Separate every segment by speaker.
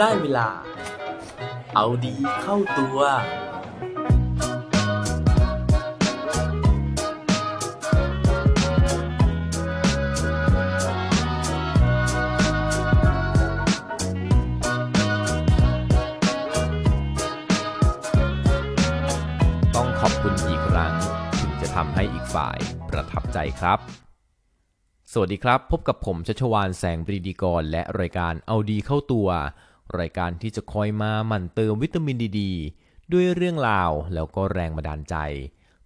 Speaker 1: ได้เวลา เอาดีเข้าตัว
Speaker 2: ต้องขอบคุณอีกครั้งถึงจะทำให้อีกฝ่ายประทับใจครับสวัสดีครับ พบกับผมชัชวานแสงปรีดีกร และรายการเอาดีเข้าตัว รายการที่จะคอยมาหมั่นเติมวิตามินดีดด้วยเรื่องราวแล้วก็แรงบันดาลใจ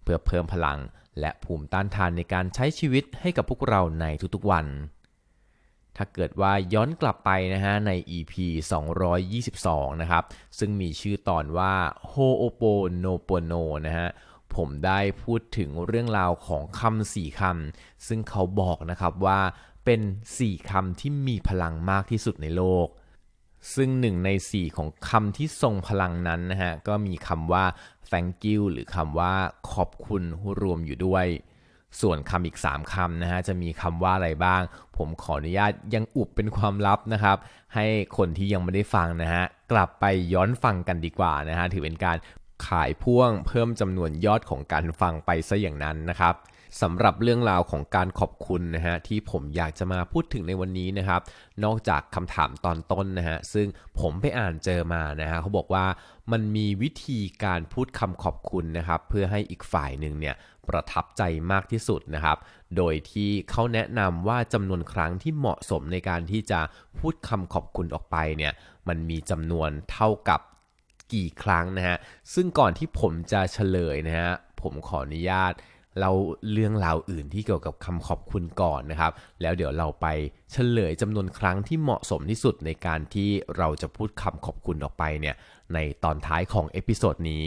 Speaker 2: เพื่อเพิ่มพลังและภูมิต้านทานในการใช้ชีวิตให้กับพวกเราในทุกๆวัน ถ้าเกิดว่าย้อนกลับไปนะฮะใน EP 222 นะครับ ซึ่งมีชื่อตอนว่า Ho'oponopono นะฮะผมได้พูดถึงเรื่องราวของคำสี่คำซึ่งเขาบอกนะครับว่าเป็นสี่คำที่มีพลังมากที่สุดในโลก ซึ่งหนึ่งในสี่ของคำที่ทรงพลังนั้นนะฮะ ก็มีคำว่า thank you หรือคำว่าขอบคุณรวมอยู่ด้วย ส่วนคำอีก 3คำนะฮะ จะมีคำว่าอะไรบ้าง ผมขออนุญาตยังอุบเป็นความลับนะครับ ให้คนที่ยังไม่ได้ฟังนะฮะ กลับไปย้อนฟังกันดีกว่านะฮะ ถือเป็นการขายพ่วงเพิ่มจำนวนยอดของการฟังไปซะอย่างนั้นนะครับ สำหรับเรื่องราวของการขอบคุณนะฮะที่ผมอยากจะมาพูดถึงในวันนี้นะครับ นอกจากคำถามตอนต้นนะฮะซึ่งผมไปอ่านเจอมานะฮะเขาบอกว่ามันมีวิธีการพูดคำขอบคุณนะครับ เพื่อให้อีกฝ่ายหนึ่งเนี่ยประทับใจมากที่สุดนะครับ โดยที่เขาแนะนำว่าจำนวนครั้งที่เหมาะสมในการที่จะพูดคำขอบคุณออกไปเนี่ยมันมีจำนวนเท่ากับกี่ครั้งนะฮะซึ่งก่อนที่ผมจะเฉลยนะฮะผมขออนุญาต เราเรื่องราวอื่นที่เกี่ยวกับคำขอบคุณก่อนนะครับ แล้วเดี๋ยวเราไปเฉลยจำนวนครั้งที่เหมาะสมที่สุดในการที่เราจะพูดคำขอบคุณออกไปเนี่ยในตอนท้ายของเอพิโซดนี้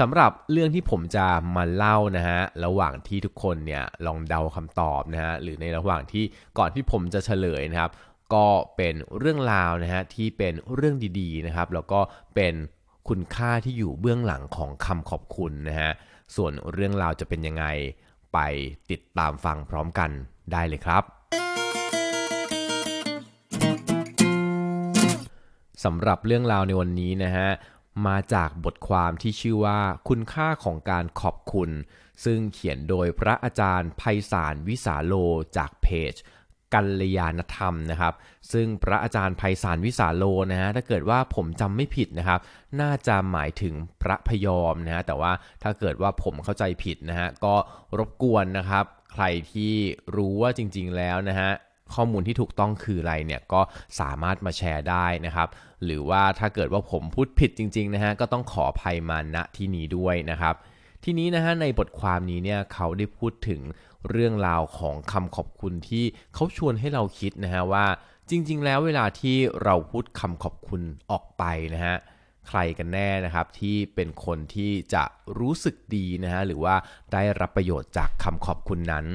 Speaker 2: สำหรับเรื่องที่ผมจะมาเล่านะฮะระหว่างที่ทุกคนเนี่ยลองเดาคำตอบนะฮะหรือในระหว่างที่ก่อนที่ผมจะเฉลยนะครับ ก็เป็นเรื่องราวนะฮะที่เป็นเรื่องดีๆนะครับ แล้วก็เป็นคุณค่าที่อยู่เบื้องหลังของคำขอบคุณนะฮะ ส่วนเรื่องราวจะเป็นยังไง ไปติดตามฟังพร้อมกันได้เลยครับสำหรับเรื่องราวในวันนี้นะฮะมาจากบทความที่ชื่อว่าคุณค่าของการขอบคุณ ซึ่งเขียนโดยพระอาจารย์ไพศาลวิสาโลจากเพจ กัลยาณธรรมนะครับ ซึ่งพระอาจารย์ไพศาลวิสาโลนะฮะถ้าเกิดว่าผมจำไม่ผิดนะครับ น่าจะหมายถึงพระพยอมนะฮะแต่ว่าถ้าเกิดว่าผมเข้าใจผิดนะฮะก็รบกวนนะครับ ใครที่รู้ว่าจริง ๆ แล้วนะฮะข้อมูลที่ถูกต้องคืออะไรเนี่ยก็สามารถมาแชร์ได้นะครับ หรือว่าถ้าเกิดว่าผมพูดผิดจริง ๆ นะฮะก็ต้องขออภัยมาณที่นี้ด้วยนะครับ ทีนี้นะฮะในบทความนี้เนี่ยเขาได้พูดถึงเรื่องราวของคำขอบคุณที่เขาชวนให้เราคิดนะฮะว่าจริง ๆ แล้วเวลาที่เราพูดคำขอบคุณออกไปนะฮะใครกันแน่นะครับที่เป็นคนที่จะรู้สึกดีนะฮะหรือว่าได้รับประโยชน์จากคำขอบคุณนั้น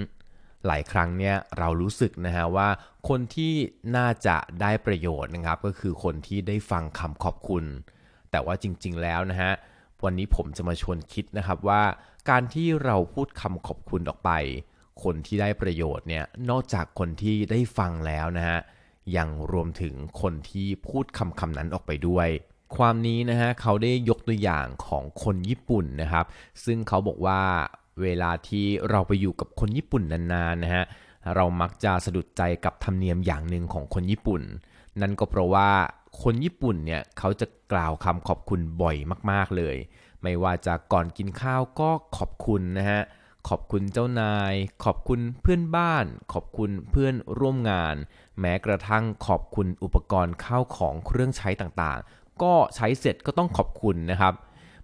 Speaker 2: หลายครั้งเนี่ยเรารู้สึกนะฮะว่าคนที่น่าจะได้ประโยชน์นะครับก็คือคนที่ได้ฟังคำขอบคุณ แต่ว่าจริง ๆ แล้วนะฮะ วันนี้ผมจะมาชวนคิดนะครับว่า การที่เราพูดคำขอบคุณออกไป คนที่ได้ประโยชน์เนี่ยนอกจากคนที่ได้ฟังแล้วนะฮะยังรวมถึงคนที่พูดคำคำนั้นออกไปด้วย ความนี้นะฮะเขาได้ยกตัวอย่างของคนญี่ปุ่นนะครับ ซึ่งเขาบอกว่าเวลาที่เราไปอยู่กับคนญี่ปุ่นนานๆนะฮะเรามักจะสะดุดใจกับธรรมเนียมอย่างหนึ่งของคนญี่ปุ่น นั่นก็เพราะว่า คนญี่ปุ่นเนี่ยเขาจะกล่าวคำขอบคุณบ่อยมากๆเลย ไม่ว่าจะก่อนกินข้าวก็ขอบคุณนะฮะ ขอบคุณเจ้านาย ขอบคุณเพื่อนบ้าน ขอบคุณเพื่อนร่วมงาน แม้กระทั่งขอบคุณอุปกรณ์ข้าวของเครื่องใช้ต่างๆ ก็ใช้เสร็จก็ต้องขอบคุณนะครับ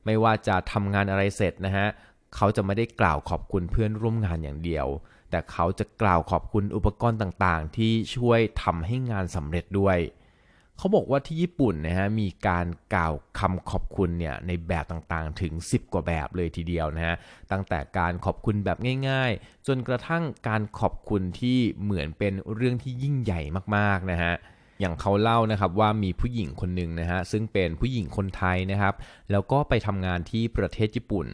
Speaker 2: ไม่ว่าจะทำงานอะไรเสร็จนะฮะเขาจะไม่ได้กล่าวขอบคุณเพื่อนร่วมงานอย่างเดียว แต่เขาจะกล่าวขอบคุณอุปกรณ์ต่างๆ ที่ช่วยทำให้งานสำเร็จด้วย เขาบอกว่าที่ญี่ปุ่นนะฮะมีการกล่าวคำขอบคุณเนี่ยในแบบต่างๆถึง 10 กว่าแบบเลยทีเดียวนะฮะตั้งแต่การขอบคุณแบบง่าย ๆ จนกระทั่งการขอบคุณที่เหมือนเป็นเรื่องที่ยิ่งใหญ่มากๆนะฮะอย่างเขาเล่านะครับว่ามีผู้หญิงคนหนึ่งนะฮะซึ่งเป็นผู้หญิงคนไทยนะครับ แล้วก็ไปทำงานที่ประเทศญี่ปุ่น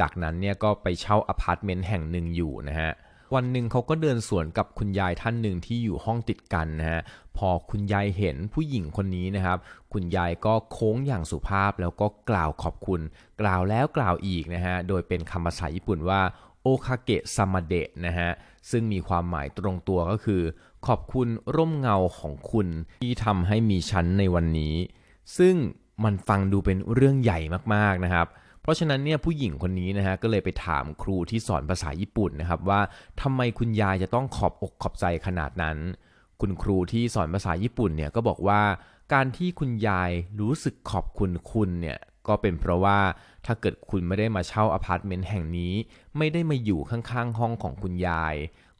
Speaker 2: จากนั้นเนี่ยก็ไปเช่าอพาร์ตเมนต์แห่งหนึ่งอยู่นะฮะ วันหนึ่งเขาก็เดินสวนกับคุณยายท่านหนึ่งที่อยู่ห้องติดกันนะฮะพอคุณยายเห็นผู้หญิงคนนี้นะครับ คุณยายก็โค้งอย่างสุภาพแล้วก็กล่าวขอบคุณ กล่าวแล้วกล่าวอีกนะฮะโดยเป็นคำภาษาญี่ปุ่นว่าโอคาเกะซามาเดะนะฮะซึ่งมีความหมายตรงตัวก็คือ ขอบคุณร่มเงาของคุณที่ทำให้มีชั้นในวันนี้ ซึ่งมันฟังดูเป็นเรื่องใหญ่มากๆนะครับ ราะฉะนั้นเนี่ยผู้หญิงคนนี้นะฮะก็เลยไปถามครูที่สอนภาษาญี่ปุ่นนะครับว่าทำไมคุณยายจะต้องขอบอกขอบใจขนาดนั้น คุณครูที่สอนภาษาญี่ปุ่นเนี่ยก็บอกว่าการที่คุณยายรู้สึกขอบคุณคุณเนี่ยก็เป็นเพราะว่าถ้าเกิดคุณไม่ได้มาเช่าอพาร์ตเมนต์แห่งนี้ ไม่ได้มาอยู่ข้างๆ ห้องของคุณยาย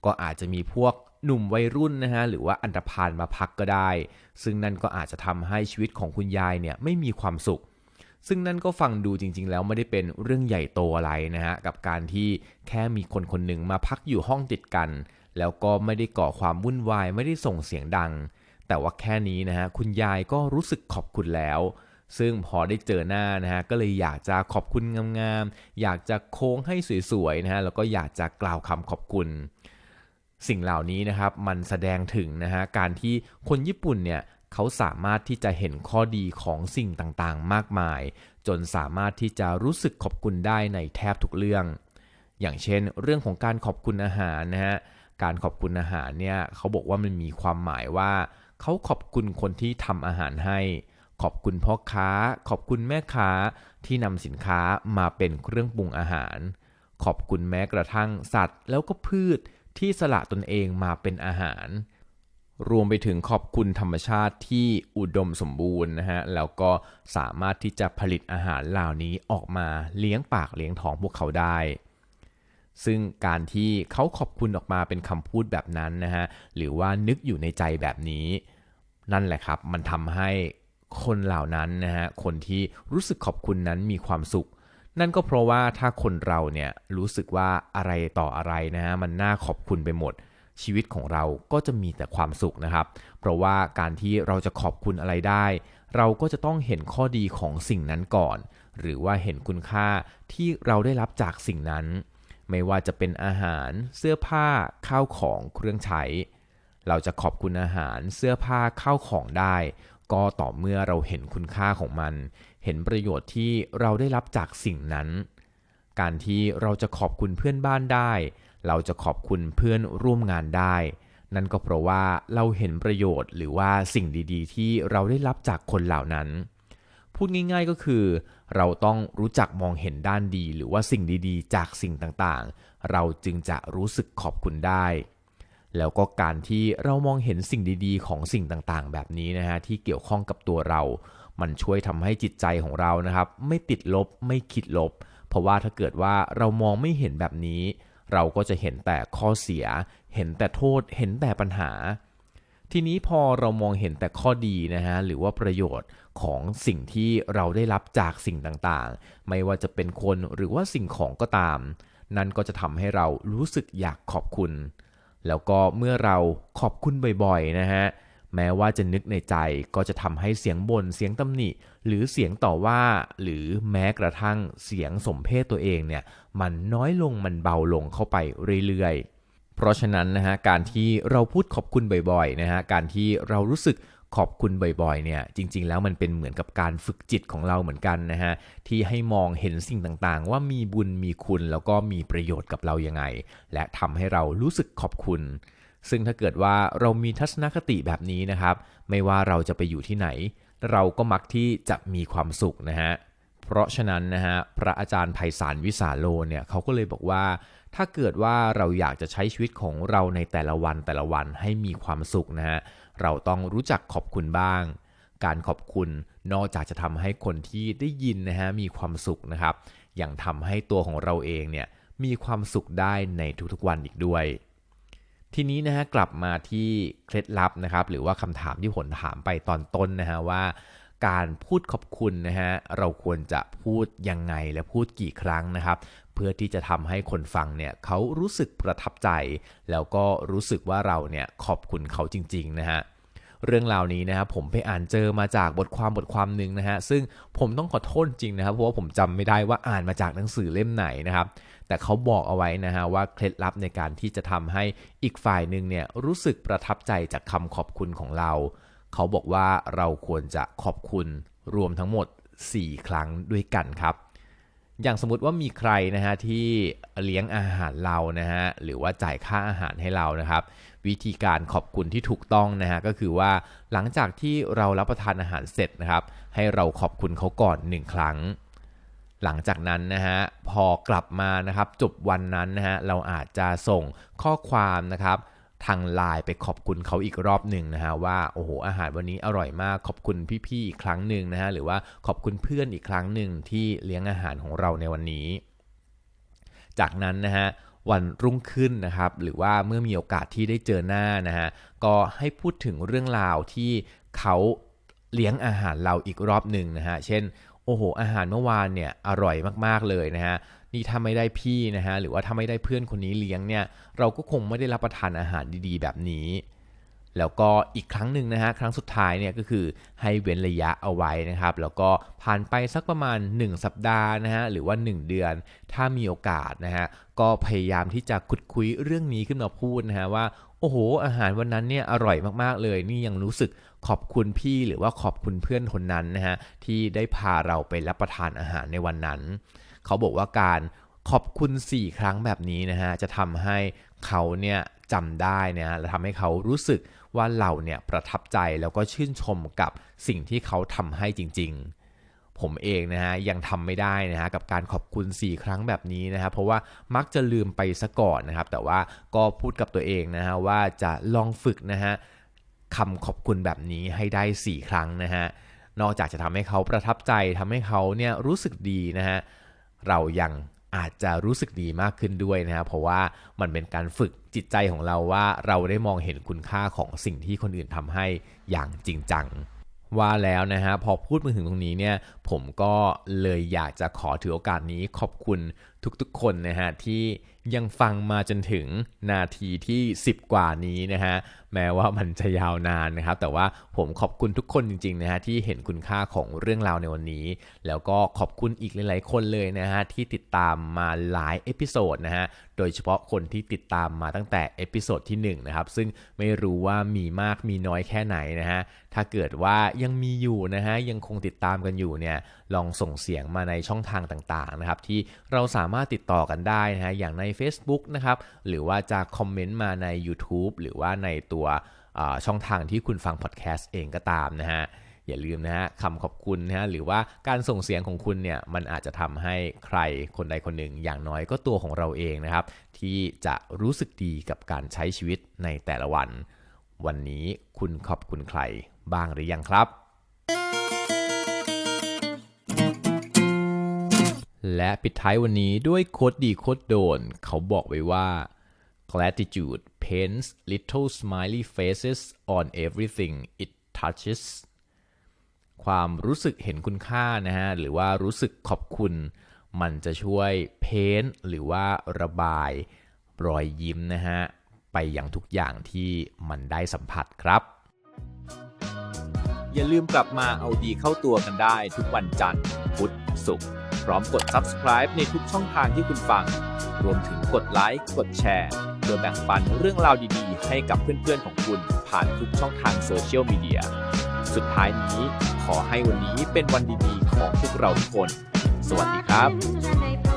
Speaker 2: ก็อาจจะมีพวกหนุ่มวัยรุ่นนะฮะหรือว่าอันธพาลมาพักก็ได้ ซึ่งนั่นก็อาจจะทำให้ชีวิตของคุณยายเนี่ยไม่มีความสุข ซึ่งนั่นก็ฟังดูจริง ๆ แล้วไม่ได้เป็นเรื่องใหญ่โตอะไรนะฮะกับการที่แค่มีคนคนหนึ่งมาพักอยู่ห้องติดกัน แล้วก็ไม่ได้ก่อความวุ่นวายไม่ได้ส่งเสียงดัง แต่ว่าแค่นี้นะฮะคุณยายก็รู้สึกขอบคุณแล้ว ซึ่งพอได้เจอหน้านะฮะก็เลยอยากจะขอบคุณงามๆอยากจะโค้งให้สวยๆนะฮะแล้วก็อยากจะกล่าวคำขอบคุณสิ่งเหล่านี้นะครับมันแสดงถึงนะฮะการที่คนญี่ปุ่นเนี่ย เขาสามารถที่จะเห็นข้อดีของสิ่งต่างๆ มากมาย จนสามารถที่จะรู้สึกขอบคุณได้ในแทบทุกเรื่อง อย่างเช่น เรื่องของการขอบคุณอาหารนะฮะการขอบคุณอาหารเนี่ยเขาบอกว่ามันมีความหมายว่าเขาขอบคุณคนที่ทำอาหารให้ ขอบคุณพ่อค้า ขอบคุณแม่ค้าที่นำสินค้ามาเป็นเครื่องปรุงอาหาร ขอบคุณแม้กระทั่งสัตว์ แล้วก็พืชที่สละตนเองมาเป็นอาหาร รวมไปถึงขอบคุณธรรมชาติที่อุดมสมบูรณ์นะฮะ แล้วก็สามารถที่จะผลิตอาหารเหล่านี้ออกมาเลี้ยงปากเลี้ยงท้องพวกเขาได้ ซึ่งการที่เขาขอบคุณออกมาเป็นคำพูดแบบนั้นนะฮะ หรือว่านึกอยู่ในใจแบบนี้ นั่นแหละครับ มันทำให้คนเหล่านั้นนะฮะ คนที่รู้สึกขอบคุณนั้นมีความสุข นั่นก็เพราะว่าถ้าคนเราเนี่ยรู้สึกว่าอะไรต่ออะไรนะฮะ มันน่าขอบคุณไปหมด ชีวิตของเราก็จะมีแต่ความสุขนะครับ เพราะว่าการที่เราจะขอบคุณอะไรได้ เราก็จะต้องเห็นข้อดีของสิ่งนั้นก่อน หรือว่าเห็นคุณค่าที่เราได้รับจากสิ่งนั้น ไม่ว่าจะเป็นอาหาร เสื้อผ้าข้าวของเครื่องใช้ เราจะขอบคุณอาหารเสื้อผ้าข้าวของได้ ก็ต่อเมื่อเราเห็นคุณค่าของมัน เห็นประโยชน์ที่เราได้รับจากสิ่งนั้น การที่เราจะขอบคุณเพื่อนบ้านได้ เราจะขอบคุณเพื่อนร่วมงานได้ นั่นก็เพราะว่าเราเห็นประโยชน์หรือว่าสิ่งดีๆ ที่เราได้รับจากคนเหล่านั้น พูดง่ายๆก็คือ เราต้องรู้จักมองเห็นด้านดี หรือว่าสิ่งดีๆ จากสิ่งต่างๆ เราจึงจะรู้สึกขอบคุณได้แล้วก็การที่เรามองเห็นสิ่งดีๆ ของสิ่งต่างๆ แบบนี้นะฮะที่เกี่ยวข้องกับตัวเรา มันช่วยทำให้จิตใจของเรานะครับ ไม่ติดลบไม่คิดลบ เพราะว่าถ้าเกิดว่าเรามองไม่เห็นแบบนี้ เราก็จะเห็นแต่ข้อเสีย เห็นแต่โทษ เห็นแต่ปัญหา ทีนี้พอเรามองเห็นแต่ข้อดีนะฮะหรือว่าประโยชน์ของสิ่งที่เราได้รับจากสิ่งต่างๆ ไม่ว่าจะเป็นคนหรือว่าสิ่งของก็ตาม นั่นก็จะทำให้เรารู้สึกอยากขอบคุณ แล้วก็เมื่อเราขอบคุณบ่อยๆนะฮะ แม้ว่าจะนึกในใจก็จะทำให้เสียงบน่นเสียงตำหนิ หรือเสียงต่อว่า หรือแม้กระทั่งเสียงสมเพศตัวเองเนี่ยมันน้อยลงมันเบาลงเข้าไปเรื่อยๆ เพราะฉะนั้นนะฮะการที่เราพูดขอบคุณบ่อยๆนะฮะการที่เรารู้สึกขอบคุณบ่อยๆเนี่ยจริงๆ แล้วมันเป็นเหมือนกับการฝึกจิตของเราเหมือนกันนะฮะที่ให้มองเห็นสิ่งต่างๆ ว่ามีบุญมีคุณแล้วก็มีประโยชน์กับเรายังไง และทำให้เรารู้สึกขอบคุณ ซึ่งถ้าเกิดว่าเรามีทัศนคติแบบนี้นะครับ ไม่ว่าเราจะไปอยู่ที่ไหน เราก็มักที่จะมีความสุขนะฮะเพราะฉะนั้นนะฮะพระอาจารย์ไพศาลวิสาโลเนี่ยเขาก็เลยบอกว่า ถ้าเกิดว่าเราอยากจะใช้ชีวิตของเราในแต่ละวันแต่ละวันให้มีความสุขนะฮะเราต้องรู้จักขอบคุณบ้าง การขอบคุณนอกจากจะทำให้คนที่ได้ยินนะฮะมีความสุขนะครับยังทำให้ตัวของเราเองเนี่ยมีความสุขได้ในทุกๆวันอีกด้วย ทีนี้นะฮะกลับมาที่เคล็ดลับนะครับ หรือว่าคำถามที่ผมถามไปตอนต้นนะฮะว่า การพูดขอบคุณนะฮะเราควรจะพูดยังไงและพูดกี่ครั้งนะครับ เพื่อที่จะทำให้คนฟังเนี่ยเขารู้สึกประทับใจ แล้วก็รู้สึกว่าเราเนี่ยขอบคุณเขาจริงๆนะฮะเรื่องราวนี้นะครับผมไปอ่านเจอมาจากบทความบทความหนึ่งนะฮะซึ่งผมต้องขอโทษจริงนะครับเพราะว่าผมจำไม่ได้ว่าอ่านมาจากหนังสือเล่มไหนนะครับ แต่เขาบอกเอาไว้นะฮะว่าเคล็ดลับในการที่จะทำให้อีกฝ่ายหนึ่งเนี่ยรู้สึกประทับใจจากคำขอบคุณของเรา เขาบอกว่าเราควรจะขอบคุณรวมทั้งหมด 4 ครั้งด้วยกันครับ อย่างสมมติว่ามีใครนะฮะที่เลี้ยงอาหารเรานะฮะหรือว่าจ่ายค่าอาหารให้เรานะครับ วิธีการขอบคุณที่ถูกต้องนะฮะก็คือว่าหลังจากที่เรารับประทานอาหารเสร็จนะครับ ให้เราขอบคุณเขาก่อนหนึ่งครั้ง หลังจากนั้นนะฮะพอกลับมานะครับจบวันนั้นนะฮะเราอาจจะส่งข้อความนะครับทางไลน์ไปขอบคุณเขาอีกรอบหนึ่งนะฮะว่าโอ้โหอาหารวันนี้อร่อยมากขอบคุณพี่ๆอีกครั้งหนึ่งนะฮะหรือว่าขอบคุณเพื่อนอีกครั้งหนึ่งที่เลี้ยงอาหารของเราในวันนี้ จากนั้นนะฮะวันรุ่งขึ้นนะครับหรือว่าเมื่อมีโอกาสที่ได้เจอหน้านะฮะก็ให้พูดถึงเรื่องราวที่เขาเลี้ยงอาหารเราอีกรอบหนึ่งนะฮะ เช่น โอ้โห อาหารเมื่อวานเนี่ยอร่อยมากๆเลยนะฮะนี่ถ้าไม่ได้พี่นะฮะหรือว่าถ้าไม่ได้เพื่อนคนนี้เลี้ยงเนี่ยเราก็คงไม่ได้รับประทานอาหารดีๆ แบบนี้ แล้วก็อีกครั้งหนึ่งนะฮะครั้งสุดท้ายเนี่ยก็คือให้เว้นระยะเอาไว้นะครับ แล้วก็ผ่านไปสักประมาณ 1 สัปดาห์นะฮะหรือว่า 1 เดือน ถ้ามีโอกาสนะฮะก็พยายามที่จะขุดคุยเรื่องนี้ขึ้นมาพูดนะฮะว่า โอ้โห อาหารวันนั้นเนี่ยอร่อยมากๆเลย นี่ยังรู้สึกขอบคุณพี่หรือว่าขอบคุณเพื่อนคนนั้นนะฮะที่ได้พาเราไปรับประทานอาหารในวันนั้น เขาบอกว่าการขอบคุณ 4 ครั้งแบบนี้นะฮะจะทำให้เขาเนี่ยจำได้นะฮะและทำให้เขารู้สึกว่าเราเนี่ยประทับใจแล้วก็ชื่นชมกับสิ่งที่เขาทำให้จริง ๆ ผมเองนะฮะยังทำไม่ได้นะฮะกับการขอบคุณ 4 ครั้งแบบนี้นะฮะเพราะว่ามักจะลืมไปซะก่อนนะครับ แต่ว่าก็พูดกับตัวเองนะฮะว่าจะลองฝึกนะฮะคำขอบคุณแบบนี้ให้ได้ 4 ครั้งนะฮะนอกจากจะทำให้เขาประทับใจทำให้เขาเนี่ยรู้สึกดีนะฮะเรายังอาจจะรู้สึกดีมากขึ้นด้วยนะครับเพราะว่ามันเป็นการฝึกจิตใจของเราว่าเราได้มองเห็นคุณค่าของสิ่งที่คนอื่นทำให้อย่างจริงจัง ว่าแล้วนะฮะพอพูดมาถึงตรงนี้เนี่ยผมก็เลยอยากจะขอถือโอกาสนี้ขอบคุณทุกๆคนนะฮะที่ยังฟังมาจนถึงนาทีที่ 10 กว่านี้นะฮะแม้ว่ามันจะยาวนานนะครับ แต่ว่าผมขอบคุณทุกคนจริงๆนะฮะที่เห็นคุณค่าของเรื่องราวในวันนี้ แล้วก็ขอบคุณอีกหลายๆคนเลยนะฮะที่ติดตามมาหลายเอพิโซดนะฮะโดยเฉพาะคนที่ติดตามมาตั้งแต่เอพิโซดที่1นะครับซึ่งไม่รู้ว่ามีมากมีน้อยแค่ไหนนะฮะถ้าเกิดว่ายังมีอยู่นะฮะยังคงติดตามกันอยู่เนี่ยลองส่งเสียงมาในช่องทางต่างๆนะครับที่เราสามารถติดต่อกันได้นะฮะอย่างใน Facebook นะครับ หรือว่าจะคอมเมนต์มาใน YouTube หรือว่าในตัวช่องทางที่คุณฟังพอดแคสต์เองก็ตามนะฮะ อย่าลืมนะฮะคำขอบคุณนะฮะหรือว่าการส่งเสียงของคุณเนี่ย มันอาจจะทำให้ใครคนใดคนหนึ่ง อย่างน้อยก็ตัวของเราเองนะครับ ที่จะรู้สึกดีกับการใช้ชีวิตในแต่ละวัน วันนี้คุณขอบคุณใครบ้างหรือยังครับ และปิดท้ายวันนี้ด้วยโคดดีโคดโดน เขาบอกไว้ว่า gratitude paints little smiley faces on everything it touches ความรู้สึกเห็นคุณค่านะฮะ หรือว่ารู้สึกขอบคุณ มันจะช่วยเพ้นหรือว่าระบายรอยยิ้มนะฮะ ไปอย่างทุกอย่างที่มันได้สัมผัสครับ
Speaker 1: อย่าลืมกลับมาเอาดีเข้าตัวกันได้ทุกวันจันทร์พุธศุกร์ พร้อมกด subscribe ในทุกช่องทางที่คุณฟัง รวมถึงกดไลค์ กดแชร์เพื่อแบ่งปันเรื่องราวดีๆ ให้กับเพื่อนๆของคุณผ่านทุกช่องทางโซเชียลมีเดีย สุดท้ายนี้ขอให้วันนี้เป็นวันดีๆ ของพวกเราทุกคน สวัสดีครับ